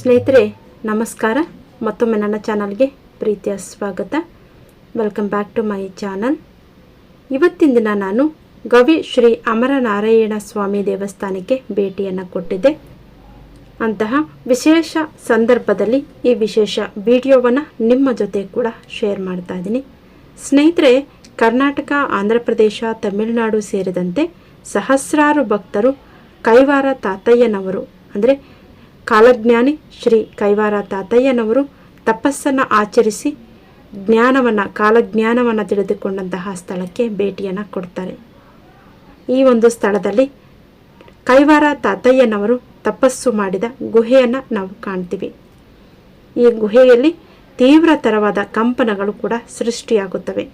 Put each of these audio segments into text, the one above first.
ಸ್ನೇಹಿತರೆ, ನಮಸ್ಕಾರ. ಮತ್ತೊಮ್ಮೆ ನನ್ನ ಚಾನಲ್ಗೆ ಪ್ರೀತಿಯ ಸ್ವಾಗತ. Welcome back to my channel ಇವತ್ತಿನ ದಿನ ನಾನು ಗವಿ ಶ್ರೀ ಅಮರನಾರಾಯಣ ಸ್ವಾಮಿ ದೇವಸ್ಥಾನಕ್ಕೆ ಭೇಟಿಯನ್ನು ಕೊಟ್ಟಿದ್ದೆ. ಅಂತಹ ವಿಶೇಷ ಸಂದರ್ಭದಲ್ಲಿ ಈ ವಿಶೇಷ ವಿಡಿಯೋವನ್ನು ನಿಮ್ಮ ಜೊತೆ ಕೂಡ ಶೇರ್ ಮಾಡ್ತಾ ಇದ್ದೀನಿ. ಸ್ನೇಹಿತರೆ, ಕರ್ನಾಟಕ, ಆಂಧ್ರ ಪ್ರದೇಶ, ತಮಿಳುನಾಡು ಸೇರಿದಂತೆ ಸಹಸ್ರಾರು ಭಕ್ತರು ಕೈವಾರ ತಾತಯ್ಯನವರು, ಅಂದರೆ ಕಾಲಜ್ಞಾನಿ ಶ್ರೀ ಕೈವಾರ ತಾತಯ್ಯನವರು ತಪಸ್ಸನ್ನು ಆಚರಿಸಿ ಜ್ಞಾನವನ್ನು, ಕಾಲಜ್ಞಾನವನ್ನು ತಿಳಿದುಕೊಂಡಂತಹ ಸ್ಥಳಕ್ಕೆ ಭೇಟಿಯನ್ನು ಕೊಡ್ತಾರೆ. ಈ ಒಂದು ಸ್ಥಳದಲ್ಲಿ ಕೈವಾರ ತಾತಯ್ಯನವರು ತಪಸ್ಸು ಮಾಡಿದ ಗುಹೆಯನ್ನು ನಾವು ಕಾಣ್ತೀವಿ. ಈ ಗುಹೆಯಲ್ಲಿ ತೀವ್ರತರವಾದ ಕಂಪನಗಳು ಕೂಡ ಸೃಷ್ಟಿಯಾಗುತ್ತವೆ.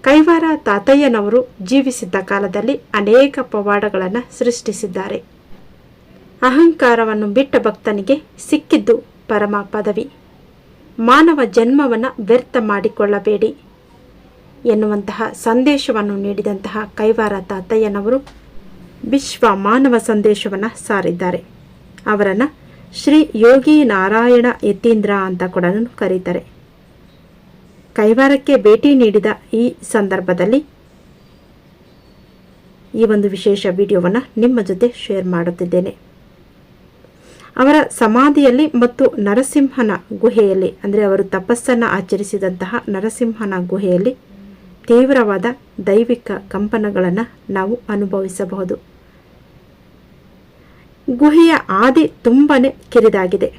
ಕೈವಾರ ತಾತಯ್ಯನವರು ಜೀವಿಸಿದ್ದ ಕಾಲದಲ್ಲಿ ಅನೇಕ ಪವಾಡಗಳನ್ನು ಸೃಷ್ಟಿಸಿದ್ದಾರೆ. ಅಹಂಕಾರವನ್ನು ಬಿಟ್ಟ ಭಕ್ತನಿಗೆ ಸಿಕ್ಕಿದ್ದು ಪರಮ ಪದವಿ ಮಾನವ ಜನ್ಮವನ್ನು ವ್ಯರ್ಥ ಮಾಡಿಕೊಳ್ಳಬೇಡಿ ಎನ್ನುವಂತಹ ಸಂದೇಶವನ್ನು ನೀಡಿದಂತಹ ಕೈವಾರ ತಾತಯ್ಯನವರು ವಿಶ್ವ ಮಾನವ ಸಂದೇಶವನ್ನು ಸಾರಿದ್ದಾರೆ. ಅವರನ್ನು ಶ್ರೀ ಯೋಗಿ ನಾರಾಯಣ ಯತೀಂದ್ರ ಅಂತ ಕೂಡ ಕರೀತಾರೆ. ಕೈವಾರಕ್ಕೆ ಭೇಟಿ ನೀಡಿದ ಈ ಸಂದರ್ಭದಲ್ಲಿ ಈ ಒಂದು ವಿಶೇಷ ವಿಡಿಯೋವನ್ನು ನಿಮ್ಮ ಜೊತೆ ಶೇರ್ ಮಾಡುತ್ತಿದ್ದೇನೆ. ಅವರ ಸಮಾಧಿಯಲ್ಲಿ ಮತ್ತು ನರಸಿಂಹನ ಗುಹೆಯಲ್ಲಿ, ಅಂದರೆ ಅವರು ತಪಸ್ಸನ್ನು ಆಚರಿಸಿದಂತಹ ನರಸಿಂಹನ ಗುಹೆಯಲ್ಲಿ ತೀವ್ರವಾದ ದೈವಿಕ ಕಂಪನಗಳನ್ನು ನಾವು ಅನುಭವಿಸಬಹುದು. ಗುಹೆಯ ಆದಿ ತುಂಬಾ ಕಿರಿದಾಗಿದೆ.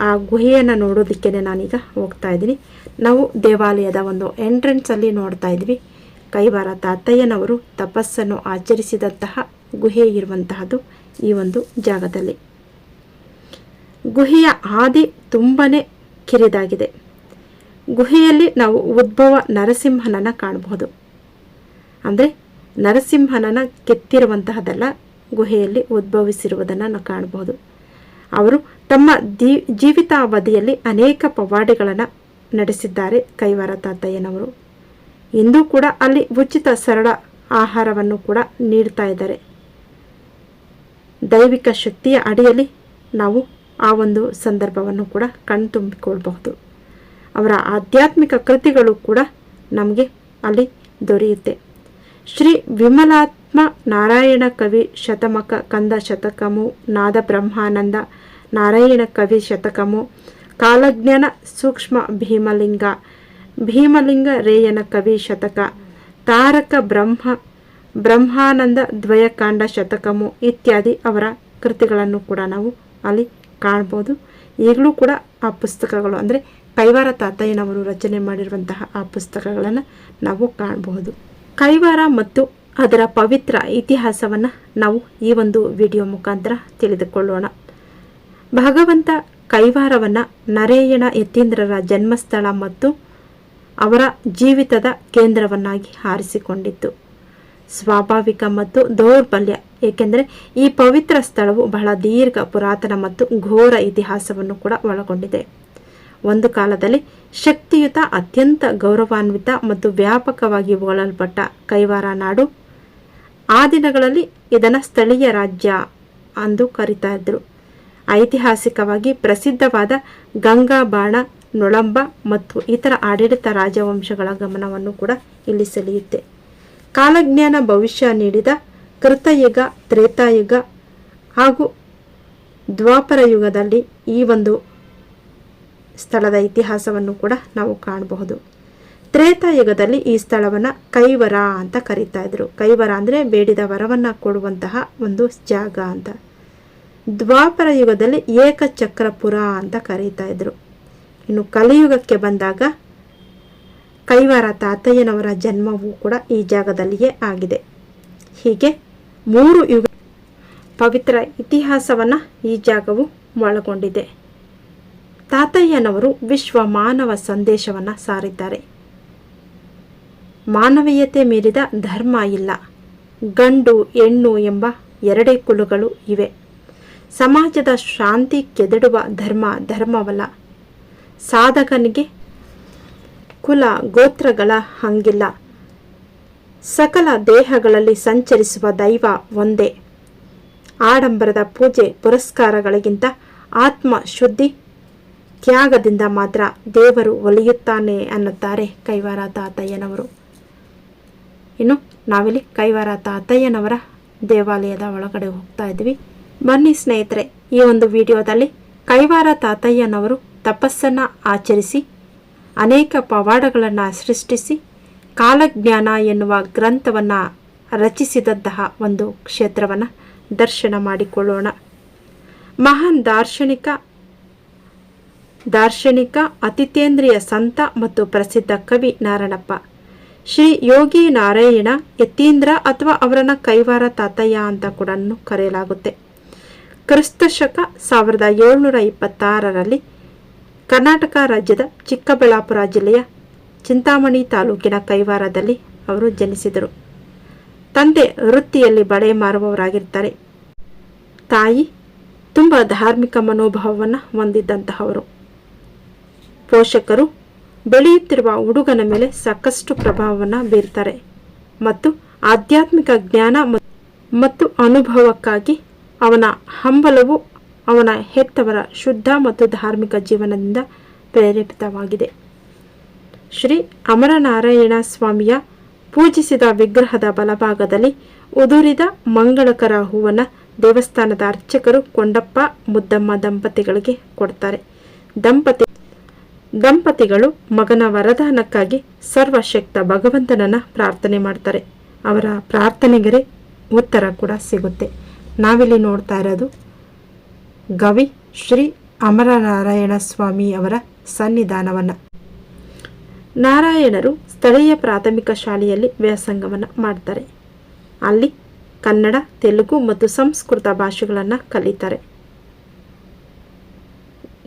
ಆ ಗುಹೆಯನ್ನು ನೋಡೋದಕ್ಕೆ ನಾನೀಗ ಹೋಗ್ತಾ ಇದ್ದೀನಿ. ನಾವು ದೇವಾಲಯದ ಒಂದು ಎಂಟ್ರೆನ್ಸಲ್ಲಿ ನೋಡ್ತಾ ಇದ್ವಿ. ಕೈವಾರ ತಾತಯ್ಯನವರು ತಪಸ್ಸನ್ನು ಆಚರಿಸಿದಂತಹ ಗುಹೆ ಇರುವಂತಹದ್ದು ಈ ಒಂದು ಜಾಗದಲ್ಲಿ. ಗುಹೆಯ ಆದಿ ತುಂಬಾ ಕಿರಿದಾಗಿದೆ. ಗುಹೆಯಲ್ಲಿ ನಾವು ಉದ್ಭವ ನರಸಿಂಹನನ್ನು ಕಾಣಬಹುದು. ಅಂದರೆ ನರಸಿಂಹನನ್ನ ಕೆತ್ತಿರುವಂತಹದೆಲ್ಲ ಗುಹೆಯಲ್ಲಿ ಉದ್ಭವಿಸಿರುವುದನ್ನು ನಾವು ಕಾಣಬಹುದು. ಅವರು ತಮ್ಮ ದೀ ಜೀವಿತಾವಧಿಯಲ್ಲಿ ಅನೇಕ ಪವಾಡಿಗಳನ್ನು ನಡೆಸಿದ್ದಾರೆ ಕೈವಾರ ತಾತಯ್ಯನವರು. ಇಂದು ಕೂಡ ಅಲ್ಲಿ ಉಚಿತ ಸರಳ ಆಹಾರವನ್ನು ಕೂಡ ನೀಡ್ತಾ ಇದ್ದಾರೆ. ದೈವಿಕ ಶಕ್ತಿಯ ಅಡಿಯಲ್ಲಿ ನಾವು ಆ ಒಂದು ಸಂದರ್ಭವನ್ನು ಕೂಡ ಕಣ್ತುಂಬಿಕೊಳ್ಬಹುದು. ಅವರ ಆಧ್ಯಾತ್ಮಿಕ ಕೃತಿಗಳು ಕೂಡ ನಮಗೆ ಅಲ್ಲಿ ದೊರೆಯುತ್ತೆ. ಶ್ರೀ ವಿಮಲಾತ್ಮ ನಾರಾಯಣ ಕವಿ ಶತಮಕ, ಕಂದ ಶತಕಮು, ನಾದ ಬ್ರಹ್ಮಾನಂದ ನಾರಾಯಣ ಕವಿ ಶತಕಮು, ಕಾಲಜ್ಞಾನ ಸೂಕ್ಷ್ಮ ಭೀಮಲಿಂಗ ಭೀಮಲಿಂಗ ರೇಯನ ಕವಿ ಶತಕ, ತಾರಕ ಬ್ರಹ್ಮ, ಬ್ರಹ್ಮಾನಂದ ದ್ವಯಕಾಂಡ ಶತಕಮು ಇತ್ಯಾದಿ ಅವರ ಕೃತಿಗಳನ್ನು ಕೂಡ ನಾವು ಅಲ್ಲಿ ಕಾಣ್ಬೋದು. ಈಗಲೂ ಕೂಡ ಆ ಪುಸ್ತಕಗಳು ಅಂದರೆ ಕೈವಾರ ತಾತಯ್ಯನವರು ರಚನೆ ಮಾಡಿರುವಂತಹ ಆ ಪುಸ್ತಕಗಳನ್ನು ನಾವು ಕಾಣಬಹುದು ಕೈವಾರ ಮತ್ತು ಅದರ ಪವಿತ್ರ ಇತಿಹಾಸವನ್ನು ನಾವು ಈ ಒಂದು ವಿಡಿಯೋ ಮುಖಾಂತರ ತಿಳಿದುಕೊಳ್ಳೋಣ. ಭಗವಂತ ಕೈವಾರವನ್ನು ನರೇಯಣ ಯತೀಂದ್ರರ ಜನ್ಮಸ್ಥಳ ಮತ್ತು ಅವರ ಜೀವಿತದ ಕೇಂದ್ರವನ್ನಾಗಿ ಆರಿಸಿಕೊಂಡಿತ್ತು ಸ್ವಾಭಾವಿಕ ಮತ್ತು ದೌರ್ಬಲ್ಯ. ಏಕೆಂದರೆ ಈ ಪವಿತ್ರ ಸ್ಥಳವು ಬಹಳ ದೀರ್ಘ, ಪುರಾತನ ಮತ್ತು ಘೋರ ಇತಿಹಾಸವನ್ನು ಕೂಡ ಒಳಗೊಂಡಿದೆ. ಒಂದು ಕಾಲದಲ್ಲಿ ಶಕ್ತಿಯುತ, ಅತ್ಯಂತ ಗೌರವಾನ್ವಿತ ಮತ್ತು ವ್ಯಾಪಕವಾಗಿ ಹೊಗಳಲ್ಪಟ್ಟ ಕೈವಾರ ನಾಡು, ಆ ದಿನಗಳಲ್ಲಿ ಇದನ್ನು ಸ್ಥಳೀಯ ರಾಜ್ಯ ಎಂದು ಕರೀತಾ ಇದ್ದರು ಐತಿಹಾಸಿಕವಾಗಿ ಪ್ರಸಿದ್ಧವಾದ ಗಂಗಾ ಬಾಣ, ನೊಳಂಬ ಮತ್ತು ಇತರ ಆಡಳಿತ ರಾಜವಂಶಗಳ ಗಮನವನ್ನು ಕೂಡ ಇಲ್ಲಿ ಸೆಳೆಯುತ್ತೆ. ಕಾಲಜ್ಞಾನ ಭವಿಷ್ಯ ನೀಡಿದ ಕೃತಯುಗ, ತ್ರೇತಾಯುಗ ಹಾಗೂ ದ್ವಾಪರ ಯುಗದಲ್ಲಿ ಈ ಒಂದು ಸ್ಥಳದ ಇತಿಹಾಸವನ್ನು ಕೂಡ ನಾವು ಕಾಣಬಹುದು. ತ್ರೇತಾಯುಗದಲ್ಲಿ ಈ ಸ್ಥಳವನ್ನು ಕೈವರ ಅಂತ ಕರೀತಾ ಇದ್ರು. ಕೈವರ ಅಂದರೆ ಬೇಡಿದ ವರವನ್ನು ಕೊಡುವಂತಹ ಒಂದು ಜಾಗ ಅಂತ. ದ್ವಾಪರ ಯುಗದಲ್ಲಿ ಏಕಚಕ್ರಪುರ ಅಂತ ಕರೀತಾ ಇದ್ರು. ಇನ್ನು ಕಲಿಯುಗಕ್ಕೆ ಬಂದಾಗ ಕೈವಾರ ತಾತಯ್ಯನವರ ಜನ್ಮವೂ ಕೂಡ ಈ ಜಾಗದಲ್ಲಿಯೇ ಆಗಿದೆ. ಹೀಗೆ ಮೂರು ಯುಗ ಪವಿತ್ರ ಇತಿಹಾಸವನ್ನು ಈ ಜಾಗವು ಒಳಗೊಂಡಿದೆ. ತಾತಯ್ಯನವರು ವಿಶ್ವ ಮಾನವ ಸಂದೇಶವನ್ನು ಸಾರಿದ್ದಾರೆ. ಮಾನವೀಯತೆ ಮೀರಿದ ಧರ್ಮ ಇಲ್ಲ. ಗಂಡು, ಹೆಣ್ಣು ಎಂಬ ಎರಡೇ ಕುಲಗಳು ಇವೆ. ಸಮಾಜದ ಶಾಂತಿ ಕೆದಡುವ ಧರ್ಮ ಧರ್ಮವಲ್ಲ. ಸಾಧಕನಿಗೆ ಕುಲ ಗೋತ್ರಗಳ ಹಂಗಿಲ್ಲ. ಸಕಲ ದೇಹಗಳಲ್ಲಿ ಸಂಚರಿಸುವ ದೈವ ಒಂದೇ. ಆಡಂಬರದ ಪೂಜೆ ಪುರಸ್ಕಾರಗಳಿಗಿಂತ ಆತ್ಮ ಶುದ್ಧಿ ತ್ಯಾಗದಿಂದ ಮಾತ್ರ ದೇವರು ಒಲಿಯುತ್ತಾನೆ ಅನ್ನುತ್ತಾರೆ ಕೈವಾರ ತಾತಯ್ಯನವರು ಇನ್ನು ನಾವಿಲ್ಲಿ ಕೈವಾರ ತಾತಯ್ಯನವರ ದೇವಾಲಯದ ಒಳಗಡೆ ಹೋಗ್ತಾ ಇದ್ವಿ ಬನ್ನಿ ಸ್ನೇಹಿತರೆ, ಈ ಒಂದು ವಿಡಿಯೋದಲ್ಲಿ ಕೈವಾರ ತಾತಯ್ಯನವರು ತಪಸ್ಸನ್ನು ಆಚರಿಸಿ ಅನೇಕ ಪವಾಡಗಳನ್ನು ಸೃಷ್ಟಿಸಿ ಕಾಲಜ್ಞಾನ ಎನ್ನುವ ಗ್ರಂಥವನ್ನು ರಚಿಸಿದಂತಹ ಒಂದು ಕ್ಷೇತ್ರವನ್ನು ದರ್ಶನ ಮಾಡಿಕೊಳ್ಳೋಣ. ಮಹಾನ್ ದಾರ್ಶನಿಕ ದಾರ್ಶನಿಕ, ಅತಿಥೇಂದ್ರಿಯ ಸಂತ ಮತ್ತು ಪ್ರಸಿದ್ಧ ಕವಿ ನಾರಣಪ್ಪ ಶ್ರೀ ಯೋಗಿ ನಾರಾಯಣ ಯತೀಂದ್ರ ಅಥವಾ ಅವರನ್ನ ಕೈವಾರ ತಾತಯ್ಯ ಅಂತ ಕೂಡ ಕರೆಯಲಾಗುತ್ತೆ. ಕ್ರಿಸ್ತ ಶಕ ಸಾವಿರದ ಏಳ್ನೂರ ಇಪ್ಪತ್ತಾರರಲ್ಲಿ ಕರ್ನಾಟಕ ರಾಜ್ಯದ ಚಿಕ್ಕಬಳ್ಳಾಪುರ ಜಿಲ್ಲೆಯ ಚಿಂತಾಮಣಿ ತಾಲೂಕಿನ ಕೈವಾರದಲ್ಲಿ ಅವರು ಜನಿಸಿದರು. ತಂದೆ ವೃತ್ತಿಯಲ್ಲಿ ಬಳೆ ಮಾರುವವರಾಗಿರ್ತಾರೆ ತಾಯಿ ತುಂಬ ಧಾರ್ಮಿಕ ಮನೋಭಾವವನ್ನು ಹೊಂದಿದ್ದಂತಹವರು. ಪೋಷಕರು ಬೆಳೆಯುತ್ತಿರುವ ಹುಡುಗನ ಮೇಲೆ ಸಾಕಷ್ಟು ಪ್ರಭಾವವನ್ನು ಬೀರ್ತಾರೆ ಮತ್ತು ಆಧ್ಯಾತ್ಮಿಕ ಜ್ಞಾನ ಮತ್ತು ಅನುಭವಕ್ಕಾಗಿ ಅವನ ಹಂಬಲವು ಅವನ ಹೆತ್ತವರ ಶುದ್ಧ ಮತ್ತು ಧಾರ್ಮಿಕ ಜೀವನದಿಂದ ಪ್ರೇರೇಪಿತವಾಗಿದೆ. ಶ್ರೀ ಅಮರನಾರಾಯಣ ಸ್ವಾಮಿಯ ಪೂಜಿಸಿದ ವಿಗ್ರಹದ ಬಲಭಾಗದಲ್ಲಿ ಉದುರಿದ ಮಂಗಳಕರ ಹೂವನ್ನು ದೇವಸ್ಥಾನದ ಅರ್ಚಕರು ಕೊಂಡಪ್ಪ, ಮುದ್ದಮ್ಮ ದಂಪತಿಗಳಿಗೆ ಕೊಡ್ತಾರೆ. ದಂಪತಿ ದಂಪತಿಗಳು ಮಗನ ವರದಾನಕ್ಕಾಗಿ ಸರ್ವಶಕ್ತ ಭಗವಂತನನ್ನ ಪ್ರಾರ್ಥನೆ ಮಾಡ್ತಾರೆ. ಅವರ ಪ್ರಾರ್ಥನೆಗೆ ಉತ್ತರ ಕೂಡ ಸಿಗುತ್ತೆ. ನಾವಿಲ್ಲಿ ನೋಡ್ತಾ ಇರೋದು ಗವಿ ಶ್ರೀ ಅಮರನಾರಾಯಣ ಸ್ವಾಮಿ ಅವರ ಸನ್ನಿಧಾನವನ್ನು. ನಾರಾಯಣರು ಸ್ಥಳೀಯ ಪ್ರಾಥಮಿಕ ಶಾಲೆಯಲ್ಲಿ ವ್ಯಾಸಂಗವನ್ನು ಮಾಡ್ತಾರೆ. ಅಲ್ಲಿ ಕನ್ನಡ, ತೆಲುಗು ಮತ್ತು ಸಂಸ್ಕೃತ ಭಾಷೆಗಳನ್ನು ಕಲಿತಾರೆ.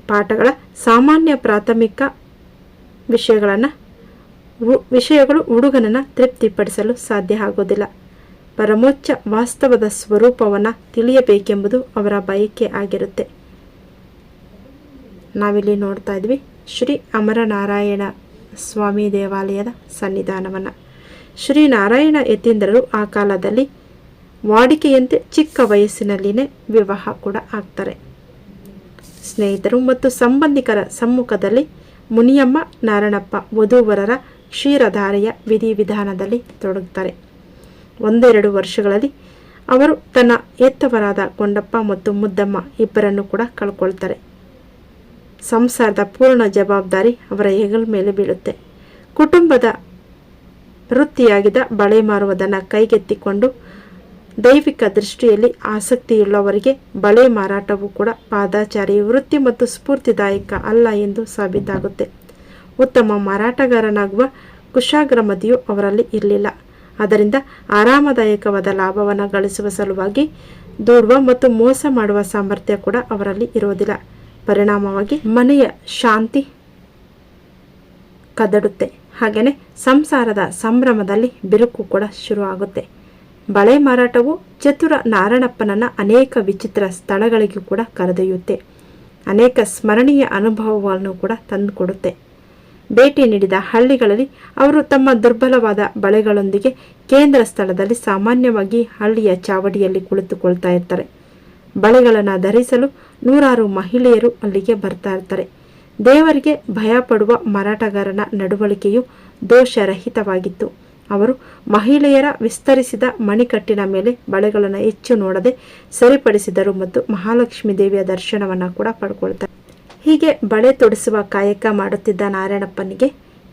ಪಾಠಗಳ ಸಾಮಾನ್ಯ ಪ್ರಾಥಮಿಕ ವಿಷಯಗಳನ್ನು ವಿಷಯಗಳು ಹುಡುಗನನ್ನು ತೃಪ್ತಿಪಡಿಸಲು ಸಾಧ್ಯ ಆಗೋದಿಲ್ಲ. ಪರಮೋಚ್ಚ ವಾಸ್ತವದ ಸ್ವರೂಪವನ್ನು ತಿಳಿಯಬೇಕೆಂಬುದು ಅವರ ಬಯಕೆ ಆಗಿರುತ್ತೆ. ನಾವಿಲ್ಲಿ ನೋಡ್ತಾ ಇದ್ವಿ ಶ್ರೀ ಅಮರನಾರಾಯಣ ಸ್ವಾಮಿ ದೇವಾಲಯದ ಸನ್ನಿಧಾನವನ್ನು. ಶ್ರೀ ನಾರಾಯಣ ಯತೀಂದ್ರರು ಆ ಕಾಲದಲ್ಲಿ ವಾಡಿಕೆಯಂತೆ ಚಿಕ್ಕ ವಯಸ್ಸಿನಲ್ಲಿನೇ ವಿವಾಹ ಕೂಡ ಆಗ್ತಾರೆ. ಸ್ನೇಹಿತರು ಮತ್ತು ಸಂಬಂಧಿಕರ ಸಮ್ಮುಖದಲ್ಲಿ ಮುನಿಯಮ್ಮ, ನಾರಣಪ್ಪ, ವಧೂವರರ ಕ್ಷೀರಧಾರೆಯ ವಿಧಿವಿಧಾನದಲ್ಲಿ ತೊಡಗುತ್ತಾರೆ ಒಂದೆರಡು ವರ್ಷಗಳಲ್ಲಿ ಅವರು ತನ್ನ ಎತ್ತವರಾದ ಕೊಂಡಪ್ಪ ಮತ್ತು ಮುದ್ದಮ್ಮ ಇಬ್ಬರನ್ನು ಕೂಡ ಕಳ್ಕೊಳ್ತಾರೆ. ಸಂಸಾರದ ಪೂರ್ಣ ಜವಾಬ್ದಾರಿ ಅವರ ಹೆಗಲ ಮೇಲೆ ಬೀಳುತ್ತೆ. ಕುಟುಂಬದ ವೃತ್ತಿಯಾಗಿದ್ದ ಬಳೆ ಮಾರುವುದನ್ನು ಕೈಗೆತ್ತಿಕೊಂಡು ದೈವಿಕ ದೃಷ್ಟಿಯಲ್ಲಿ ಆಸಕ್ತಿಯುಳ್ಳವರಿಗೆ ಬಳೆ ಮಾರಾಟವು ಕೂಡ ಪಾದಾಚಾರಿ, ವೃತ್ತಿ ಮತ್ತು ಸ್ಫೂರ್ತಿದಾಯಕ ಅಲ್ಲ ಎಂದು ಸಾಬೀತಾಗುತ್ತೆ. ಉತ್ತಮ ಮಾರಾಟಗಾರನಾಗುವ ಕುಶಾಗ್ರಮತಿಯು ಅವರಲ್ಲಿ ಇರಲಿಲ್ಲ. ಅದರಿಂದ ಆರಾಮದಾಯಕವಾದ ಲಾಭವನ್ನು ಗಳಿಸುವ ಸಲುವಾಗಿ ದೂಡುವ ಮತ್ತು ಮೋಸ ಮಾಡುವ ಸಾಮರ್ಥ್ಯ ಕೂಡ ಅವರಲ್ಲಿ ಇರೋದಿಲ್ಲ ಪರಿಣಾಮವಾಗಿ ಮನೆಯ ಶಾಂತಿ ಕದಡುತ್ತೆ. ಹಾಗೆಯೇ ಸಂಸಾರದ ಸಂಭ್ರಮದಲ್ಲಿ ಬಿರುಕು ಕೂಡ ಶುರುವಾಗುತ್ತೆ. ಬಳೆ ಮಾರಾಟವು ಚತುರ ನಾರಣಪ್ಪನನ್ನು ಅನೇಕ ವಿಚಿತ್ರ ಸ್ಥಳಗಳಿಗೂ ಕೂಡ ಕರೆದೊಯ್ಯುತ್ತೆ. ಅನೇಕ ಸ್ಮರಣೀಯ ಅನುಭವವನ್ನು ಕೂಡ ತಂದುಕೊಡುತ್ತೆ. ಭೇಟಿ ನೀಡಿದ ಹಳ್ಳಿಗಳಲ್ಲಿ ಅವರು ತಮ್ಮ ದುರ್ಬಲವಾದ ಬಳೆಗಳೊಂದಿಗೆ ಕೇಂದ್ರ ಸ್ಥಳದಲ್ಲಿ ಸಾಮಾನ್ಯವಾಗಿ ಹಳ್ಳಿಯ ಚಾವಡಿಯಲ್ಲಿ ಕುಳಿತುಕೊಳ್ತಾ ಇರ್ತಾರೆ. ಬಳೆಗಳನ್ನು ಧರಿಸಲು ನೂರಾರು ಮಹಿಳೆಯರು ಅಲ್ಲಿಗೆ ಬರ್ತಾ ಇರ್ತಾರೆ. ದೇವರಿಗೆ ಭಯಪಡುವ ಮಾರಾಟಗಾರನ ನಡವಳಿಕೆಯು ದೋಷರಹಿತವಾಗಿತ್ತು. ಅವರು ಮಹಿಳೆಯರ ವಿಸ್ತರಿಸಿದ ಮಣಿಕಟ್ಟಿನ ಮೇಲೆ ಬಳೆಗಳನ್ನು ಹೆಚ್ಚು ನೋಡದೆ ಸರಿಪಡಿಸಿದರು ಮತ್ತು ಮಹಾಲಕ್ಷ್ಮಿ ದೇವಿಯ ದರ್ಶನವನ್ನು ಕೂಡ ಪಡ್ಕೊಳ್ತಾರೆ ಹೀಗೆ ಬಳೆ ತೊಡಿಸುವ ಕಾಯಕ ಮಾಡುತ್ತಿದ್ದ ನಾರಾಯಣಪ್ಪನಿಗೆ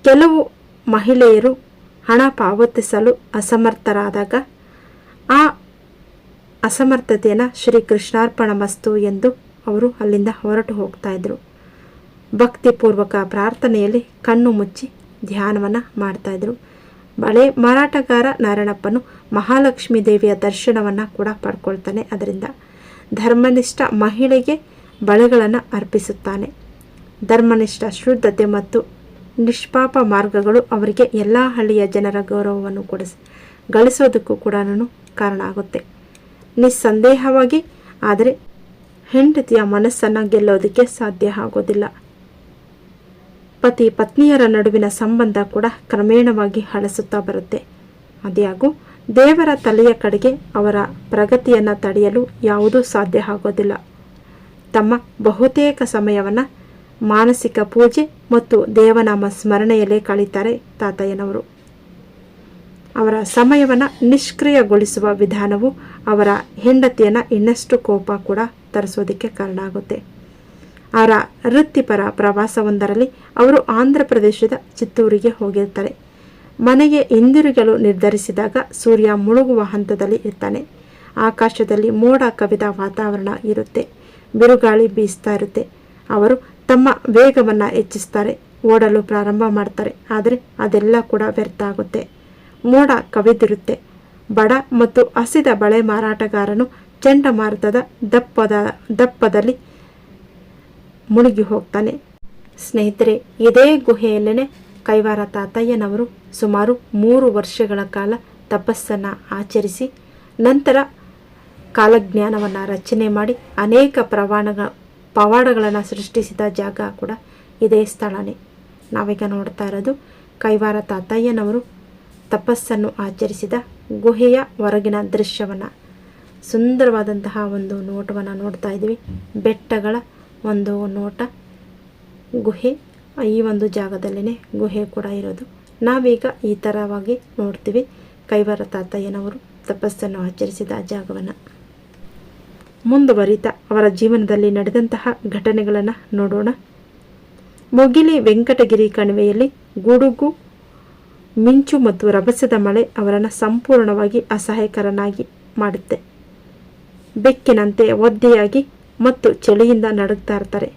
ಕೆಲವು ಮಹಿಳೆಯರು ಹಣ ಪಾವತಿಸಲು ಅಸಮರ್ಥರಾದಾಗ, ಆ ಅಸಮರ್ಥತೆಯನ್ನು ಶ್ರೀ ಕೃಷ್ಣಾರ್ಪಣ ಮಸ್ತು ಎಂದು ಅವರು ಅಲ್ಲಿಂದ ಹೊರಟು ಹೋಗ್ತಾ ಇದ್ರು. ಭಕ್ತಿಪೂರ್ವಕ ಪ್ರಾರ್ಥನೆಯಲ್ಲಿ ಕಣ್ಣು ಮುಚ್ಚಿ ಧ್ಯಾನವನ್ನು ಮಾಡ್ತಾಯಿದ್ರು ಬಳೆ ಮಾರಾಟಗಾರ ನಾರಾಯಣಪ್ಪನು ಮಹಾಲಕ್ಷ್ಮಿ ದೇವಿಯ ದರ್ಶನವನ್ನು ಕೂಡ ಪಡ್ಕೊಳ್ತಾನೆ. ಅದರಿಂದ ಧರ್ಮನಿಷ್ಠ ಮಹಿಳೆಗೆ ಬಳೆಗಳನ್ನು ಅರ್ಪಿಸುತ್ತಾನೆ. ಧರ್ಮನಿಷ್ಠ, ಶುದ್ಧತೆ ಮತ್ತು ನಿಷ್ಪಾಪ ಮಾರ್ಗಗಳು ಅವರಿಗೆ ಎಲ್ಲ ಹಳ್ಳಿಯ ಜನರ ಗೌರವವನ್ನು ಕೊಡಿಸಿ, ಗಳಿಸೋದಕ್ಕೂ ಕೂಡ ಕಾರಣ ಆಗುತ್ತೆ. ನಿಸ್ಸಂದೇಹವಾಗಿ, ಆದರೆ ಹೆಂಡತಿಯ ಮನಸ್ಸನ್ನು ಗೆಲ್ಲೋದಕ್ಕೆ ಸಾಧ್ಯ ಆಗೋದಿಲ್ಲ. ಪತಿ ಪತ್ನಿಯರ ನಡುವಿನ ಸಂಬಂಧ ಕೂಡ ಕ್ರಮೇಣವಾಗಿ ಹಳಸುತ್ತಾ ಬರುತ್ತೆ. ಅದ್ಯಾಗೂ ದೇವರ ತಲೆಯ ಕಡೆಗೆ ಅವರ ಪ್ರಗತಿಯನ್ನು ತಡೆಯಲು ಯಾವುದೂ ಸಾಧ್ಯ ಆಗೋದಿಲ್ಲ. ತಮ್ಮ ಬಹುತೇಕ ಸಮಯವನ್ನು ಮಾನಸಿಕ ಪೂಜೆ ಮತ್ತು ದೇವನಾಮ ಸ್ಮರಣೆಯಲ್ಲೇ ಕಳೀತಾರೆ ತಾತಯ್ಯನವರು. ಅವರ ಸಮಯವನ್ನು ನಿಷ್ಕ್ರಿಯಗೊಳಿಸುವ ವಿಧಾನವು ಅವರ ಹೆಂಡತಿಯನ್ನು ಇನ್ನಷ್ಟು ಕೋಪ ಕೂಡ ತರಿಸೋದಕ್ಕೆ ಕಾರಣ ಆಗುತ್ತೆ. ಅವರ ವೃತ್ತಿಪರ ಪ್ರವಾಸವೊಂದರಲ್ಲಿ ಅವರು ಆಂಧ್ರ ಪ್ರದೇಶದ ಚಿತ್ತೂರಿಗೆ ಹೋಗಿರ್ತಾರೆ. ಮನೆಗೆ ಹಿಂದಿರುಗಲು ನಿರ್ಧರಿಸಿದಾಗ ಸೂರ್ಯ ಮುಳುಗುವ ಹಂತದಲ್ಲಿ ಇರ್ತಾನೆ. ಆಕಾಶದಲ್ಲಿ ಮೋಡ ಕವಿದ ವಾತಾವರಣ ಇರುತ್ತೆ. ಬಿರುಗಾಳಿ ಬೀಸ್ತಾ ಇರುತ್ತೆ. ಅವರು ತಮ್ಮ ವೇಗವನ್ನು ಹೆಚ್ಚಿಸ್ತಾರೆ, ಓಡಲು ಪ್ರಾರಂಭ ಮಾಡ್ತಾರೆ, ಆದರೆ ಅದೆಲ್ಲ ಕೂಡ ವ್ಯರ್ಥ ಆಗುತ್ತೆ. ಮೋಡ ಕವಿದಿರುತ್ತೆ. ಬಡ ಮತ್ತು ಹಸಿದ ಬಳೆ ಮಾರಾಟಗಾರನು ಚಂಡಮಾರುತದ ದಪ್ಪದ, ದಪ್ಪದಲ್ಲಿ ಮುಳುಗಿ ಹೋಗ್ತಾನೆ. ಸ್ನೇಹಿತರೆ, ಇದೇ ಗುಹೆಯಲ್ಲೇ ಕೈವಾರ ತಾತಯ್ಯನವರು ಸುಮಾರು ಮೂರು ವರ್ಷಗಳ ಕಾಲ ತಪಸ್ಸನ್ನು ಆಚರಿಸಿ, ನಂತರ ಕಾಲಜ್ಞಾನವನ್ನು ರಚನೆ ಮಾಡಿ ಅನೇಕ ಪ್ರವಾಣಗ, ಪವಾಡಗಳನ್ನು ಸೃಷ್ಟಿಸಿದ ಜಾಗ ಕೂಡ ಇದೇ ಸ್ಥಳನೇ. ನಾವೀಗ ನೋಡ್ತಾ ಇರೋದು ಕೈವಾರ ತಾತಯ್ಯನವರು ತಪಸ್ಸನ್ನು ಆಚರಿಸಿದ ಗುಹೆಯ ಹೊರಗಿನ ದೃಶ್ಯವನ್ನು. ಸುಂದರವಾದಂತಹ ಒಂದು ನೋಟವನ್ನು ನೋಡ್ತಾ ಇದ್ದೀವಿ ಬೆಟ್ಟಗಳ ಒಂದು ನೋಟ. ಗುಹೆ, ಈ ಒಂದು ಜಾಗದಲ್ಲೇ ಗುಹೆ ಕೂಡ ಇರೋದು. ನಾವೀಗ ಈ ಥರವಾಗಿ ನೋಡ್ತೀವಿ ಕೈವಾರ ತಾತಯ್ಯನವರು ತಪಸ್ಸನ್ನು ಆಚರಿಸಿದ ಜಾಗವನ್ನು. ಮುಂದುವರಿತಾ ಅವರ ಜೀವನದಲ್ಲಿ ನಡೆದಂತಹ ಘಟನೆಗಳನ್ನು ನೋಡೋಣ. ಮೊಗಿಲಿ ವೆಂಕಟಗಿರಿ ಕಣಿವೆಯಲ್ಲಿ ಗುಡುಗು, ಮಿಂಚು ಮತ್ತು ರಭಸದ ಮಳೆ ಅವರನ್ನು ಸಂಪೂರ್ಣವಾಗಿ ಅಸಹಾಯಕರನ್ನಾಗಿ ಮಾಡುತ್ತೆ. ಬೆಕ್ಕಿನಂತೆ ಒದ್ದೆಯಾಗಿ ಮತ್ತು ಚಳಿಯಿಂದ ನಡುಗ್ತಾ ಇರ್ತಾರೆ.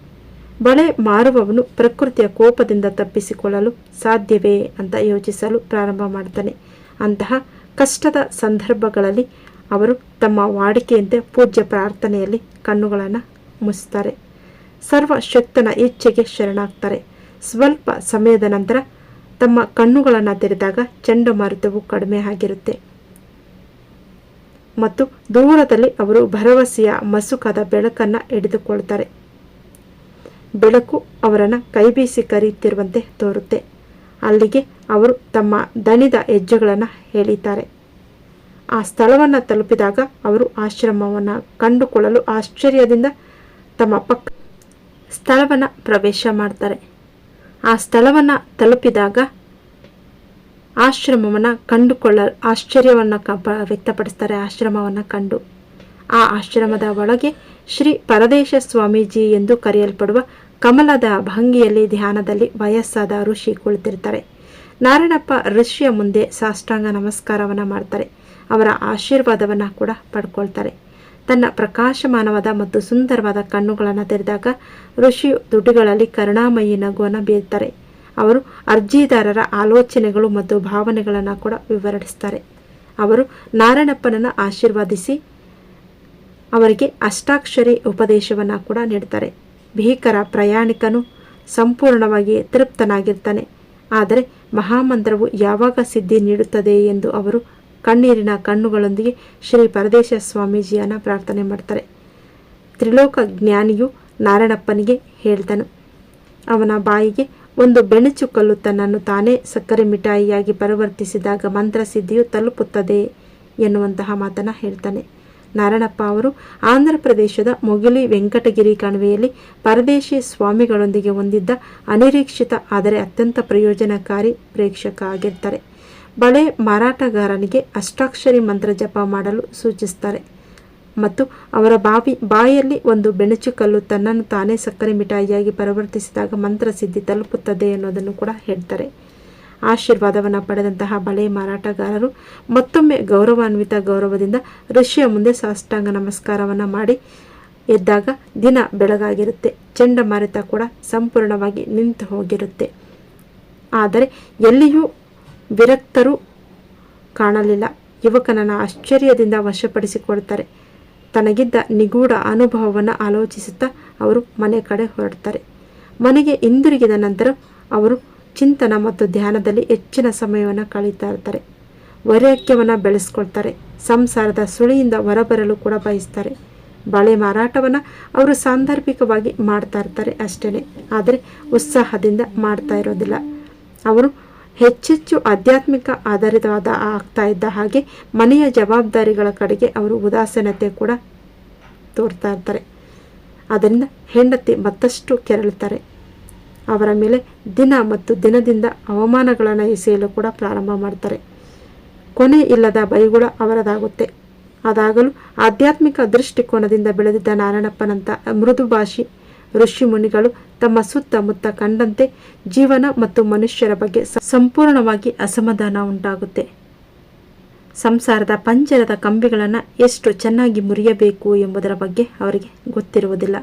ಬಳೆ ಮಾರುವವನು ಪ್ರಕೃತಿಯ ಕೋಪದಿಂದ ತಪ್ಪಿಸಿಕೊಳ್ಳಲು ಸಾಧ್ಯವೇ ಅಂತ ಯೋಚಿಸಲು ಪ್ರಾರಂಭ ಮಾಡ್ತಾನೆ. ಅಂತಹ ಕಷ್ಟದ ಸಂದರ್ಭಗಳಲ್ಲಿ ಅವರು ತಮ್ಮ ವಾಡಿಕೆಯಂತೆ ಪೂಜ್ಯ ಪ್ರಾರ್ಥನೆಯಲ್ಲಿ ಕಣ್ಣುಗಳನ್ನು ಮುಚ್ಚುತ್ತಾರೆ ಸರ್ವಶಕ್ತನ ಇಚ್ಛೆಗೆ ಶರಣಾಗ್ತಾರೆ. ಸ್ವಲ್ಪ ಸಮಯದ ನಂತರ ತಮ್ಮ ಕಣ್ಣುಗಳನ್ನು ತೆರೆದಾಗ ಚಂಡಮಾರುತವು ಕಡಿಮೆ ಆಗಿರುತ್ತೆ. ಮತ್ತು ದೂರದಲ್ಲಿ ಅವರು ಭರವಸೆಯ ಮಸುಕಾದ ಬೆಳಕನ್ನು ಹಿಡಿದುಕೊಳ್ತಾರೆ. ಬೆಳಕು ಅವರನ್ನು ಕೈಬೀಸಿ ಕರೆಯುತ್ತಿರುವಂತೆ ತೋರುತ್ತೆ. ಅಲ್ಲಿಗೆ ಅವರು ತಮ್ಮ ದಣಿದ ಹೆಜ್ಜೆಗಳನ್ನು ಹೇಳಿದ್ದಾರೆ ಆ ಸ್ಥಳವನ್ನು ತಲುಪಿದಾಗ ಅವರು ಆಶ್ರಮವನ್ನು ಕಂಡುಕೊಳ್ಳಲು ಆಶ್ಚರ್ಯದಿಂದ ತಮ್ಮ ಪಕ್ಕ ಸ್ಥಳವನ್ನು ಪ್ರವೇಶ ಮಾಡ್ತಾರೆ. ಆ ಸ್ಥಳವನ್ನು ತಲುಪಿದಾಗ ಆಶ್ರಮವನ್ನು ಕಂಡುಕೊಳ್ಳ, ಆಶ್ಚರ್ಯವನ್ನು ಕ ವ್ಯಕ್ತಪಡಿಸ್ತಾರೆ ಆಶ್ರಮವನ್ನು ಕಂಡು. ಆ ಆಶ್ರಮದ ಒಳಗೆ ಶ್ರೀ ಪರದೇಶ ಸ್ವಾಮೀಜಿ ಎಂದು ಕರೆಯಲ್ಪಡುವ ಕಮಲದ ಭಂಗಿಯಲ್ಲಿ ಧ್ಯಾನದಲ್ಲಿ ವಯಸ್ಸಾದ ಋಷಿ ಕುಳಿತಿರ್ತಾರೆ. ನಾರಾಯಣಪ್ಪ ಋಷಿಯ ಮುಂದೆ ಸಾಷ್ಟಾಂಗ ನಮಸ್ಕಾರವನ್ನು ಮಾಡ್ತಾರೆ. ಅವರ ಆಶೀರ್ವಾದವನ್ನು ಕೂಡ ಪಡ್ಕೊಳ್ತಾರೆ. ತನ್ನ ಪ್ರಕಾಶಮಾನವಾದ ಮತ್ತು ಸುಂದರವಾದ ಕಣ್ಣುಗಳನ್ನು ತೆರೆದಾಗ ಋಷಿಯು ದುಡ್ಡುಗಳಲ್ಲಿ ಕರುಣಾಮಯಿ ನಗುವನ್ನು ಬೀರ್ತಾರೆ. ಅವರು ಅರ್ಜಿದಾರರ ಆಲೋಚನೆಗಳು ಮತ್ತು ಭಾವನೆಗಳನ್ನು ಕೂಡ ವಿವರಿಸ್ತಾರೆ. ಅವರು ನಾರಾಯಣಪ್ಪನನ್ನು ಆಶೀರ್ವಾದಿಸಿ ಅವರಿಗೆ ಅಷ್ಟಾಕ್ಷರಿ ಉಪದೇಶವನ್ನು ಕೂಡ ನೀಡ್ತಾರೆ. ಭೀಕರ ಪ್ರಯಾಣಿಕನು ಸಂಪೂರ್ಣವಾಗಿ ತೃಪ್ತನಾಗಿರ್ತಾನೆ. ಆದರೆ ಮಹಾಮಂತ್ರವು ಯಾವಾಗ ಸಿದ್ಧಿ ನೀಡುತ್ತದೆ ಎಂದು ಅವರು ಕಣ್ಣೀರಿನ ಕಣ್ಣುಗಳೊಂದಿಗೆ ಶ್ರೀ ಪರದೇಶ ಸ್ವಾಮೀಜಿಯನ್ನು ಪ್ರಾರ್ಥನೆ ಮಾಡ್ತಾರೆ. ತ್ರಿಲೋಕ ಜ್ಞಾನಿಯು ನಾರಾಯಣಪ್ಪನಿಗೆ ಹೇಳ್ತಾನು, ಅವನ ಬಾಯಿಗೆ ಒಂದು ಬೆಣಚು ಕಲ್ಲು ತನ್ನನ್ನು ತಾನೇ ಸಕ್ಕರೆ ಮಿಠಾಯಿಯಾಗಿ ಪರಿವರ್ತಿಸಿದಾಗ ಮಂತ್ರಸಿದ್ಧಿಯು ತಲುಪುತ್ತದೆ ಎನ್ನುವಂತಹ ಮಾತನ್ನು ಹೇಳ್ತಾನೆ. ನಾರಾಯಣಪ್ಪ ಅವರು ಆಂಧ್ರ ಪ್ರದೇಶದ ಮೊಗಿಲಿ ವೆಂಕಟಗಿರಿ ಕಣಿವೆಯಲ್ಲಿ ಪರದೇಶಿ ಸ್ವಾಮಿಗಳೊಂದಿಗೆ ಹೊಂದಿದ್ದ ಅನಿರೀಕ್ಷಿತ, ಆದರೆ ಅತ್ಯಂತ ಪ್ರಯೋಜನಕಾರಿ ಪ್ರೇಕ್ಷಕ ಆಗಿರ್ತಾರೆ. ಬಳೆ ಮಾರಾಟಗಾರನಿಗೆ ಅಷ್ಟಾಕ್ಷರಿ ಮಂತ್ರ ಜಪ ಮಾಡಲು ಸೂಚಿಸ್ತಾರೆ ಮತ್ತು ಅವರ ಬಾವಿ ಬಾಯಲ್ಲಿ ಒಂದು ಬೆಣಚು ಕಲ್ಲು ತನ್ನನ್ನು ತಾನೇ ಸಕ್ಕರೆ ಮಿಠಾಯಿಯಾಗಿ ಪರಿವರ್ತಿಸಿದಾಗ ಮಂತ್ರ ಸಿದ್ಧಿ ತಲುಪುತ್ತದೆ ಅನ್ನೋದನ್ನು ಕೂಡ ಹೇಳ್ತಾರೆ. ಆಶೀರ್ವಾದವನ್ನು ಪಡೆದಂತಹ ಬಳೆ ಮಾರಾಟಗಾರರು ಮತ್ತೊಮ್ಮೆ ಗೌರವಾನ್ವಿತ ಗೌರವದಿಂದ ಋಷಿಯ ಮುಂದೆ ಸಾಷ್ಟಾಂಗ ನಮಸ್ಕಾರವನ್ನು ಮಾಡಿ ಎದ್ದಾಗ ದಿನ ಬೆಳಗಾಗಿರುತ್ತೆ. ಚಂಡಮಾರುತ ಕೂಡ ಸಂಪೂರ್ಣವಾಗಿ ನಿಂತು ಹೋಗಿರುತ್ತೆ. ಆದರೆ ಎಲ್ಲಿಯೂ ವಿರಕ್ತರು ಕಾಣಲಿಲ್ಲ. ಯುವಕನನ್ನು ಆಶ್ಚರ್ಯದಿಂದ ವಶಪಡಿಸಿಕೊಳ್ತಾರೆ ತನಗಿದ್ದ ನಿಗೂಢ ಅನುಭವವನ್ನು ಆಲೋಚಿಸುತ್ತಾ ಅವರು ಮನೆ ಕಡೆ ಹೊರಡ್ತಾರೆ. ಮನೆಗೆ ಹಿಂದಿರುಗಿದ ನಂತರ ಅವರು ಚಿಂತನ ಮತ್ತು ಧ್ಯಾನದಲ್ಲಿ ಹೆಚ್ಚಿನ ಸಮಯವನ್ನು ಕಳೀತಾ ಇರ್ತಾರೆ. ವೈರಾಗ್ಯವನ್ನು ಬೆಳೆಸ್ಕೊಳ್ತಾರೆ. ಸಂಸಾರದ ಸುಳಿಯಿಂದ ಹೊರಬರಲು ಕೂಡ ಬಯಸ್ತಾರೆ. ಬಳೆ ಮಾರಾಟವನ್ನು ಅವರು ಸಾಂದರ್ಭಿಕವಾಗಿ ಮಾಡ್ತಾ ಇರ್ತಾರೆ ಅಷ್ಟೇ ಆದರೆ ಉತ್ಸಾಹದಿಂದ ಮಾಡ್ತಾ ಇರೋದಿಲ್ಲ. ಅವರು ಹೆಚ್ಚೆಚ್ಚು ಆಧ್ಯಾತ್ಮಿಕ ಆಧಾರಿತವಾದ ಆಗ್ತಾ ಇದ್ದ ಹಾಗೆ ಮನೆಯ ಜವಾಬ್ದಾರಿಗಳ ಕಡೆಗೆ ಅವರು ಉದಾಸೀನತೆ ಕೂಡ ತೋರ್ತಾ ಇರ್ತಾರೆ. ಅದರಿಂದ ಹೆಂಡತಿ ಮತ್ತಷ್ಟು ಕೆರಳುತ್ತಾರೆ. ಅವರ ಮೇಲೆ ದಿನ ಮತ್ತು ದಿನದಿಂದ ಅವಮಾನಗಳನ್ನು ಎಸೆಯಲು ಕೂಡ ಪ್ರಾರಂಭ ಮಾಡ್ತಾರೆ. ಕೊನೆ ಇಲ್ಲದ ಬೈಗುಳ ಅವರದಾಗುತ್ತೆ. ಅದಾಗಲೂ ಆಧ್ಯಾತ್ಮಿಕ ದೃಷ್ಟಿಕೋನದಿಂದ ಬೆಳೆದಿದ್ದ ನಾರಾಯಣಪ್ಪನಂಥ ಮೃದುಭಾಷಿ ಋಷಿ ಮುನಿಗಳು ತಮ್ಮ ಸುತ್ತಮುತ್ತ ಕಂಡಂತೆ ಜೀವನ ಮತ್ತು ಮನುಷ್ಯರ ಬಗ್ಗೆ ಸಂಪೂರ್ಣವಾಗಿ ಅಸಮಾಧಾನ ಉಂಟಾಗುತ್ತೆ. ಸಂಸಾರದ ಪಂಜರದ ಕಂಬಿಗಳನ್ನು ಎಷ್ಟು ಚೆನ್ನಾಗಿ ಮುರಿಯಬೇಕು ಎಂಬುದರ ಬಗ್ಗೆ ಅವರಿಗೆ ಗೊತ್ತಿರುವುದಿಲ್ಲ.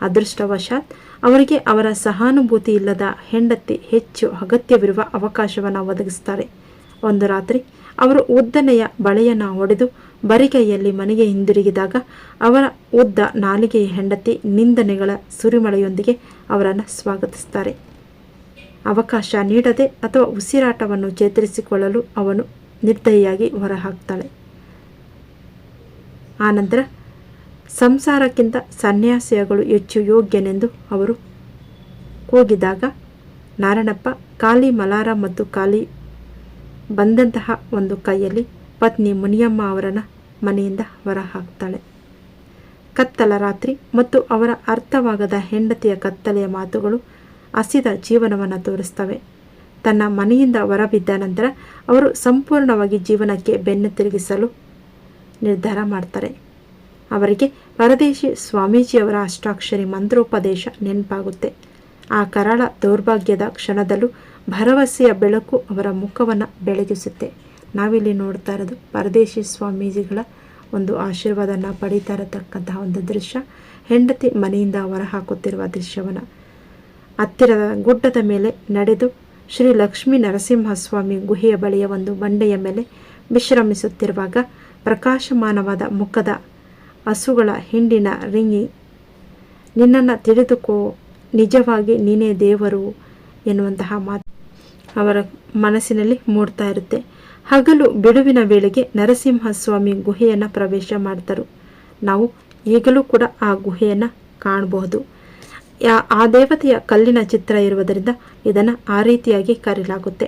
ಅದೃಷ್ಟವಶಾತ್ ಅವರಿಗೆ ಅವರ ಸಹಾನುಭೂತಿ ಇಲ್ಲದ ಹೆಂಡತಿ ಹೆಚ್ಚು ಅಗತ್ಯವಿರುವ ಅವಕಾಶವನ್ನು ಒದಗಿಸ್ತಾರೆ. ಒಂದು ರಾತ್ರಿ ಅವರು ಉದ್ದನೆಯ ಬಳೆಯನ್ನು ಹೊಡೆದು ಬರಿಗೈಯಲ್ಲಿ ಮನೆಗೆ ಹಿಂದಿರುಗಿದಾಗ ಅವರ ಉದ್ದ ನಾಲಿಗೆಯ ಹೆಂಡತಿ ನಿಂದನೆಗಳ ಸುರಿಮಳೆಯೊಂದಿಗೆ ಅವರನ್ನು ಸ್ವಾಗತಿಸ್ತಾರೆ ಅವಕಾಶ ನೀಡದೆ ಅಥವಾ ಉಸಿರಾಟವನ್ನು ಚೇತರಿಸಿಕೊಳ್ಳಲು ಅವನು ನಿರ್ದಯಿಯಾಗಿ ಹೊರಹಾಕ್ತಾಳೆ. ಆನಂತರ, ಸಂಸಾರಕ್ಕಿಂತ ಸನ್ಯಾಸಿಯಗಳು ಹೆಚ್ಚು ಯೋಗ್ಯನೆಂದು ಅವರು ಕೂಗಿದಾಗ, ನಾರಾಯಣಪ್ಪ, ಕಾಲಿ ಮಲಾರ ಮತ್ತು ಕಾಲಿ ಬಂದಂತಹ ಒಂದು ಕೈಯಲ್ಲಿ ಪತ್ನಿ ಮುನಿಯಮ್ಮ ಅವರನ್ನು ಮನೆಯಿಂದ ಹೊರಹಾಕ್ತಾಳೆ. ಕತ್ತಲ ರಾತ್ರಿ ಮತ್ತು ಅವರ ಅರ್ಥವಾಗದ ಹೆಂಡತಿಯ ಕತ್ತಲೆಯ ಮಾತುಗಳು ಹಸಿದ ಜೀವನವನ್ನು ತೋರಿಸ್ತವೆ. ತನ್ನ ಮನೆಯಿಂದ ಹೊರಬಿದ್ದ ನಂತರ ಅವರು ಸಂಪೂರ್ಣವಾಗಿ ಜೀವನಕ್ಕೆ ಬೆನ್ನು ತಿರುಗಿಸಲು ನಿರ್ಧಾರ ಮಾಡ್ತಾರೆ. ಅವರಿಗೆ ಪರದೇಶಿ ಸ್ವಾಮೀಜಿಯವರ ಅಷ್ಟಾಕ್ಷರಿ ಮಂತ್ರೋಪದೇಶ ನೆನಪಾಗುತ್ತೆ. ಆ ಕರಾಳ ದೌರ್ಭಾಗ್ಯದ ಕ್ಷಣದಲ್ಲೂ ಭರವಸೆಯ ಬೆಳಕು ಅವರ ಮುಖವನ್ನು ಬೆಳಗಿಸುತ್ತೆ. ನಾವಿಲ್ಲಿ ನೋಡ್ತಾ ಇರೋದು ಪರದೇಶಿ ಸ್ವಾಮೀಜಿಗಳ ಒಂದು ಆಶೀರ್ವಾದನ ಪಡೀತಾ ಇರತಕ್ಕಂತಹ ಒಂದು ದೃಶ್ಯ. ಹೆಂಡತಿ ಮನೆಯಿಂದ ಹೊರ ಹಾಕುತ್ತಿರುವ ದೃಶ್ಯವನ್ನು. ಹತ್ತಿರದ ಗುಡ್ಡದ ಮೇಲೆ ನಡೆದು ಶ್ರೀ ಲಕ್ಷ್ಮೀ ನರಸಿಂಹಸ್ವಾಮಿ ಗುಹೆಯ ಬಳಿಯ ಒಂದು ಬಂಡೆಯ ಮೇಲೆ ವಿಶ್ರಮಿಸುತ್ತಿರುವಾಗ ಪ್ರಕಾಶಮಾನವಾದ ಮುಖದ ಹಸುಗಳ ಹಿಂಡಿನ ರಿಂಗಿ, ನಿನ್ನನ್ನು ತಿಳಿದುಕೋ, ನಿಜವಾಗಿ ನೀನೇ ದೇವರು ಎನ್ನುವಂತಹ ಮಾತು ಅವರ ಮನಸ್ಸಿನಲ್ಲಿ ಮೂಡ್ತಾ ಇರುತ್ತೆ. ಹಗಲು ಬಿಡುವಿನ ವೇಳೆಗೆ ನರಸಿಂಹಸ್ವಾಮಿ ಗುಹೆಯನ್ನು ಪ್ರವೇಶ ಮಾಡ್ತಾರೆ. ನಾವು ಈಗಲೂ ಕೂಡ ಆ ಗುಹೆಯನ್ನು ಕಾಣಬಹುದು. ಆ ದೇವತೆಯ ಕಲ್ಲಿನ ಚಿತ್ರ ಇರುವುದರಿಂದ ಇದನ್ನು ಆ ರೀತಿಯಾಗಿ ಕರೆಯಲಾಗುತ್ತೆ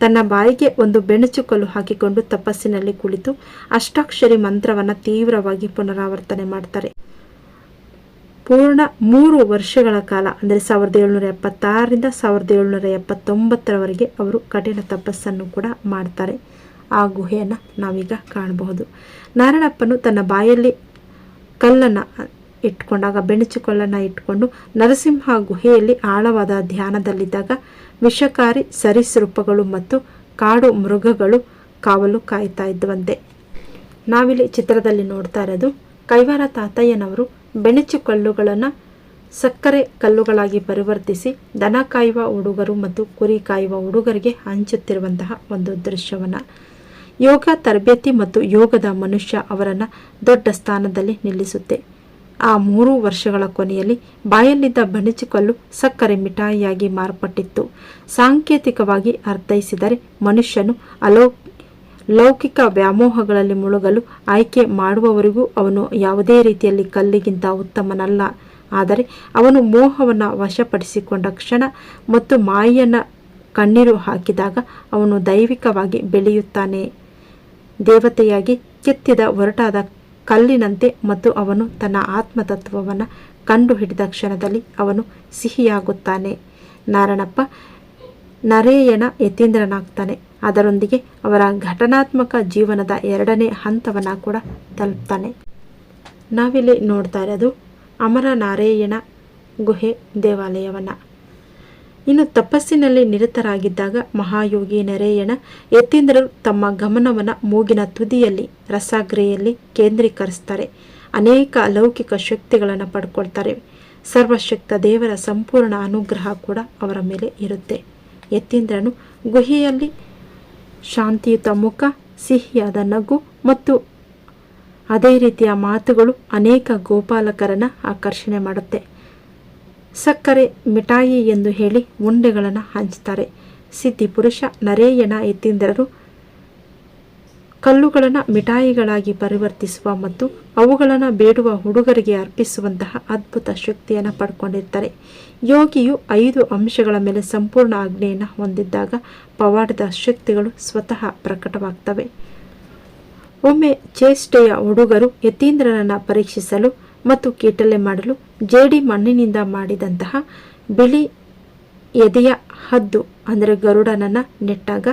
ತನ್ನ ಬಾಯಿಗೆ ಒಂದು ಬೆಣಚುಕಲ್ಲು ಹಾಕಿಕೊಂಡು ತಪಸ್ಸಿನಲ್ಲಿ ಕುಳಿತು ಅಷ್ಟಾಕ್ಷರಿ ಮಂತ್ರವನ್ನು ತೀವ್ರವಾಗಿ ಪುನರಾವರ್ತನೆ ಮಾಡ್ತಾರೆ. ಪೂರ್ಣ ಮೂರು ವರ್ಷಗಳ ಕಾಲ, ಅಂದರೆ ಸಾವಿರದ ಏಳ್ನೂರ ಎಪ್ಪತ್ತಾರರಿಂದ ಸಾವಿರದ ಏಳ್ನೂರ ಎಪ್ಪತ್ತೊಂಬತ್ತರವರೆಗೆ ಅವರು ಕಠಿಣ ತಪಸ್ಸನ್ನು ಕೂಡ ಮಾಡ್ತಾರೆ. ಆ ಗುಹೆಯನ್ನು ನಾವೀಗ ಕಾಣಬಹುದು. ನಾರಾಯಣಪ್ಪನು ತನ್ನ ಬಾಯಲ್ಲಿ ಕಲ್ಲನ್ನು ಇಟ್ಕೊಂಡಾಗ ಬೆಣಚುಕಲ್ಲನ್ನು ಇಟ್ಕೊಂಡು ನರಸಿಂಹ ಗುಹೆಯಲ್ಲಿ ಆಳವಾದ ಧ್ಯಾನದಲ್ಲಿದ್ದಾಗ ವಿಷಕಾರಿ ಸರೀಸೃಪಗಳು ಮತ್ತು ಕಾಡು ಮೃಗಗಳು ಕಾವಲು ಕಾಯ್ತಾ ಇದ್ವಂತೆ. ನಾವಿಲ್ಲಿ ಚಿತ್ರದಲ್ಲಿ ನೋಡ್ತಾ ಇರೋದು ಕೈವಾರ ತಾತಯ್ಯನವರು ಬೆಣಚು ಕಲ್ಲುಗಳನ್ನು ಸಕ್ಕರೆ ಕಲ್ಲುಗಳಾಗಿ ಪರಿವರ್ತಿಸಿ ದನ ಕಾಯುವ ಹುಡುಗರು ಮತ್ತು ಕುರಿ ಕಾಯುವ ಹುಡುಗರಿಗೆ ಹಂಚುತ್ತಿರುವಂತಹ ಒಂದು ದೃಶ್ಯವನ್ನು. ಯೋಗ, ತರಬೇತಿ ಮತ್ತು ಯೋಗದ ಮನುಷ್ಯ ಅವರನ್ನು ದೊಡ್ಡ ಸ್ಥಾನದಲ್ಲಿ ನಿಲ್ಲಿಸುತ್ತೆ. ಆ ಮೂರು ವರ್ಷಗಳ ಕೊನೆಯಲ್ಲಿ ಬಾಯಲ್ಲಿದ್ದ ಬಣಿಚಿಕಲ್ಲು ಸಕ್ಕರೆ ಮಿಠಾಯಿಯಾಗಿ ಮಾರ್ಪಟ್ಟಿತ್ತು. ಸಾಂಕೇತಿಕವಾಗಿ ಅರ್ಥೈಸಿದರೆ ಮನುಷ್ಯನು ಅಲೌ ಲೌಕಿಕ ವ್ಯಾಮೋಹಗಳಲ್ಲಿ ಮುಳುಗಲು ಆಯ್ಕೆ ಮಾಡುವವರಿಗೂ ಅವನು ಯಾವುದೇ ರೀತಿಯಲ್ಲಿ ಕಲ್ಲಿಗಿಂತ ಉತ್ತಮನಲ್ಲ. ಆದರೆ ಅವನು ಮೋಹವನ್ನು ವಶಪಡಿಸಿಕೊಂಡ ಕ್ಷಣ ಮತ್ತು ಮಾಯೆಯನ್ನು ಕಣ್ಣೀರು ಹಾಕಿದಾಗ ಅವನು ದೈವಿಕವಾಗಿ ಬೆಳೆಯುತ್ತಾನೆ. ದೇವತೆಯಾಗಿ ಕೆತ್ತಿದ ಒರಟಾದ ಕಲ್ಲಿನಂತೆ ಮತ್ತು ಅವನು ತನ್ನ ಆತ್ಮತತ್ವವನ್ನು ಕಂಡುಹಿಡಿದ ಕ್ಷಣದಲ್ಲಿ ಅವನು ಸಿಹಿಯಾಗುತ್ತಾನೆ. ನಾರಣಪ್ಪ ನರೇಯನ ಯತೀಂದ್ರನಾಗ್ತಾನೆ. ಅದರೊಂದಿಗೆ ಅವರ ಘಟನಾತ್ಮಕ ಜೀವನದ ಎರಡನೇ ಹಂತವನ್ನು ಕೂಡ ತಲುಪ್ತಾನೆ. ನಾವಿಲ್ಲಿ ನೋಡ್ತಾ ಇರೋದು ಅಮರ ನಾರಾಯಣ ಗುಹೆ ದೇವಾಲಯವನ್ನು. ಇನ್ನು ತಪಸ್ಸಿನಲ್ಲಿ ನಿರತರಾಗಿದ್ದಾಗ ಮಹಾಯೋಗಿ ನರೇಯಣ ಯತೀಂದ್ರರು ತಮ್ಮ ಗಮನವನ್ನು ಮೂಗಿನ ತುದಿಯಲ್ಲಿ, ರಸಾಗ್ರೆಯಲ್ಲಿ ಕೇಂದ್ರೀಕರಿಸ್ತಾರೆ. ಅನೇಕ ಅಲೌಕಿಕ ಶಕ್ತಿಗಳನ್ನು ಪಡ್ಕೊಳ್ತಾರೆ. ಸರ್ವಶಕ್ತ ದೇವರ ಸಂಪೂರ್ಣ ಅನುಗ್ರಹ ಕೂಡ ಅವರ ಮೇಲೆ ಇರುತ್ತೆ. ಯತೀಂದ್ರನು ಗುಹೆಯಲ್ಲಿ ಶಾಂತಿಯುತ ಮುಖ, ಸಿಹಿಯಾದ ನಗು ಮತ್ತು ಅದೇ ರೀತಿಯ ಮಾತುಗಳು ಅನೇಕ ಗೋಪಾಲಕರನ್ನು ಆಕರ್ಷಣೆ ಮಾಡುತ್ತೆ. ಸಕ್ಕರೆ, ಮಿಠಾಯಿ ಎಂದು ಹೇಳಿ ಉಂಡೆಗಳನ್ನು ಹಂಚ್ತಾರೆ. ಸಿದ್ಧಿ ಪುರುಷ ನರೇಯಣ ಯತೀಂದ್ರರು ಕಲ್ಲುಗಳನ್ನು ಮಿಠಾಯಿಗಳಾಗಿ ಪರಿವರ್ತಿಸುವ ಮತ್ತು ಅವುಗಳನ್ನು ಬೇಡುವ ಹುಡುಗರಿಗೆ ಅರ್ಪಿಸುವಂತಹ ಅದ್ಭುತ ಶಕ್ತಿಯನ್ನು ಪಡ್ಕೊಂಡಿರ್ತಾರೆ. ಯೋಗಿಯು ಐದು ಅಂಶಗಳ ಮೇಲೆ ಸಂಪೂರ್ಣ ಆಜ್ಞೆಯನ್ನು ಹೊಂದಿದ್ದಾಗ ಪವಾಡದ ಶಕ್ತಿಗಳು ಸ್ವತಃ ಪ್ರಕಟವಾಗ್ತವೆ. ಒಮ್ಮೆ ಚೇಷ್ಟೆಯ ಹುಡುಗರು ಯತೀಂದ್ರನನ್ನು ಪರೀಕ್ಷಿಸಲು ಮತ್ತು ಕೀಟಲೆ ಮಾಡಲು ಜೇಡಿ ಮಣ್ಣಿನಿಂದ ಮಾಡಿದಂತಹ ಬಿಳಿ ಎದೆಯ ಹದ್ದು, ಅಂದರೆ ಗರುಡನನ್ನು ನೆಟ್ಟಾಗ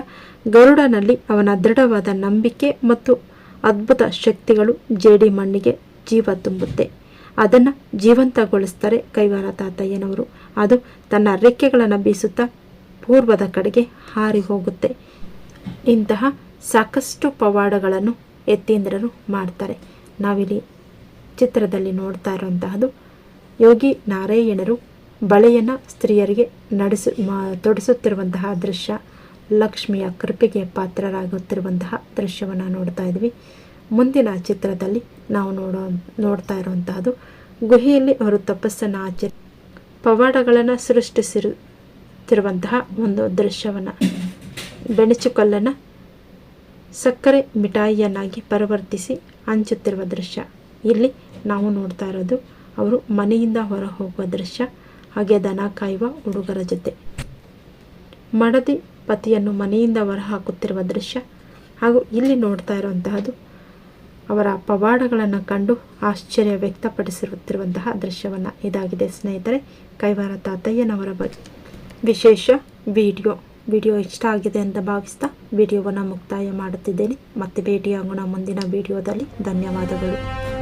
ಗರುಡನಲ್ಲಿ ಅವನ ದೃಢವಾದ ನಂಬಿಕೆ ಮತ್ತು ಅದ್ಭುತ ಶಕ್ತಿಗಳು ಜೇಡಿ ಮಣ್ಣಿಗೆ ಜೀವ ತುಂಬುತ್ತೆ. ಅದನ್ನು ಜೀವಂತಗೊಳಿಸ್ತಾರೆ ಕೈವಾರ ತಾತಯ್ಯನವರು. ಅದು ತನ್ನ ರೆಕ್ಕೆಗಳನ್ನು ಬೀಸುತ್ತಾ ಪೂರ್ವದ ಕಡೆಗೆ ಹಾರಿ ಹೋಗುತ್ತೆ. ಇಂತಹ ಸಾಕಷ್ಟು ಪವಾಡಗಳನ್ನು ಯತೀಂದ್ರರು ಮಾಡ್ತಾರೆ. ನಾವಿಲ್ಲಿ ಚಿತ್ರದಲ್ಲಿ ನೋಡ್ತಾ ಇರುವಂತಹದ್ದು ಯೋಗಿ ನಾರಾಯಣರು ಬಳೆಯನ್ನು ಸ್ತ್ರೀಯರಿಗೆ ನಡೆಸು ತೊಡಿಸುತ್ತಿರುವಂತಹ ದೃಶ್ಯ. ಲಕ್ಷ್ಮಿಯ ಕೃಪೆಗೆ ಪಾತ್ರರಾಗುತ್ತಿರುವಂತಹ ದೃಶ್ಯವನ್ನು ನೋಡ್ತಾ ಇದ್ವಿ. ಮುಂದಿನ ಚಿತ್ರದಲ್ಲಿ ನಾವು ನೋಡೋ, ನೋಡ್ತಾ ಇರುವಂತಹದ್ದು ಗುಹೆಯಲ್ಲಿ ಅವರು ತಪಸ್ಸನ್ನು ಆಚರಿ, ಪವಾಡಗಳನ್ನು ಸೃಷ್ಟಿಸಿರುತ್ತಿರುವಂತಹ ಒಂದು ದೃಶ್ಯವನ್ನು. ಬೆಣಚುಕಲ್ಲನ್ನು ಸಕ್ಕರೆ ಮಿಠಾಯಿಯನ್ನಾಗಿ ಪರಿವರ್ತಿಸಿ ಹಂಚುತ್ತಿರುವ ದೃಶ್ಯ. ಇಲ್ಲಿ ನಾವು ನೋಡ್ತಾ ಇರೋದು ಅವರು ಮನೆಯಿಂದ ಹೊರ ಹೋಗುವ ದೃಶ್ಯ, ಹಾಗೆ ದನ ಕಾಯುವ ಹುಡುಗರ ಜೊತೆ. ಮಡದಿ ಪತಿಯನ್ನು ಮನೆಯಿಂದ ಹೊರಹಾಕುತ್ತಿರುವ ದೃಶ್ಯ ಹಾಗೂ ಇಲ್ಲಿ ನೋಡ್ತಾ ಇರುವಂತಹದ್ದು ಅವರ ಪವಾಡಗಳನ್ನು ಕಂಡು ಆಶ್ಚರ್ಯ ವ್ಯಕ್ತಪಡಿಸಿರುತ್ತಿರುವಂತಹ ದೃಶ್ಯವನ್ನು. ಇದಾಗಿದೆ ಸ್ನೇಹಿತರೆ, ಕೈವಾರ ತಾತಯ್ಯನವರ ಬಗ್ಗೆ ವಿಶೇಷ ವಿಡಿಯೋ. ವಿಡಿಯೋ ಇಷ್ಟ ಆಗಿದೆ ಅಂತ ಭಾವಿಸ್ತಾ ವಿಡಿಯೋವನ್ನು ಮುಕ್ತಾಯ ಮಾಡುತ್ತಿದ್ದೇನೆ. ಮತ್ತೆ ಭೇಟಿಯಾಗೋಣ ಮುಂದಿನ ವಿಡಿಯೋದಲ್ಲಿ. ಧನ್ಯವಾದಗಳು.